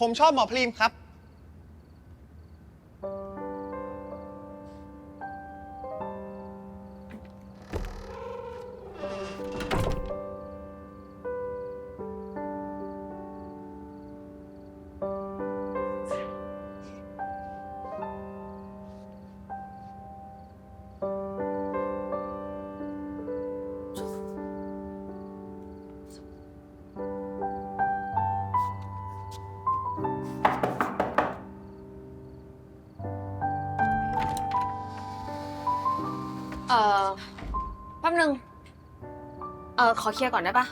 ผมชอบหมอพรีมครับ เอ่อแป๊บนึง เอ่อขอเคลียร์ก่อนได้ปะ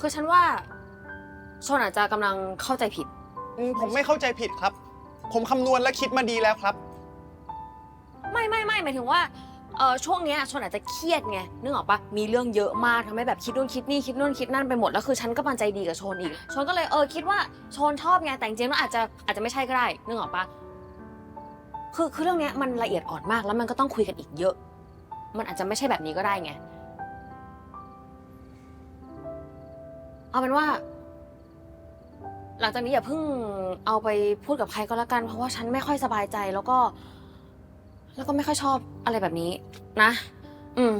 คือฉันว่าชนอาจจะกำลังเข้าใจผิด อืมผมไม่เข้าใจผิดครับ ผมคำนวณและคิดมาดีแล้วครับ ไม่ไม่ไม่หมายถึงว่าเออช่วงเนี้ยชนอาจจะเครียดไงนึกออกปะมีเรื่องเยอะมากทำให้แบบคิดนู่นคิดนี่คิดนู่นคิดนั่นไปหมดแล้วคือฉันก็มันใจดีกับชนอีกชนก็เลยเออคิดว่าชนชอบไงแต่จริงๆแล้วอาจจะอาจจะไม่ใช่ก็ได้นึกออกปะ คือคือเรื่องเนี้ยมันละเอียดอ่อนมากแล้วมันก็ต้องคุยกันอีกเยอะ มันอาจจะไม่ใช่แบบนี้ก็ได้ไง เอาเป็นว่า หลังจากนี้อย่าเพิ่งเอาไปพูดกับใครก็แล้วกัน เพราะว่าฉันไม่ค่อยสบายใจแล้วก็ แล้วก็ไม่ค่อยชอบอะไรแบบนี้ นะ อืม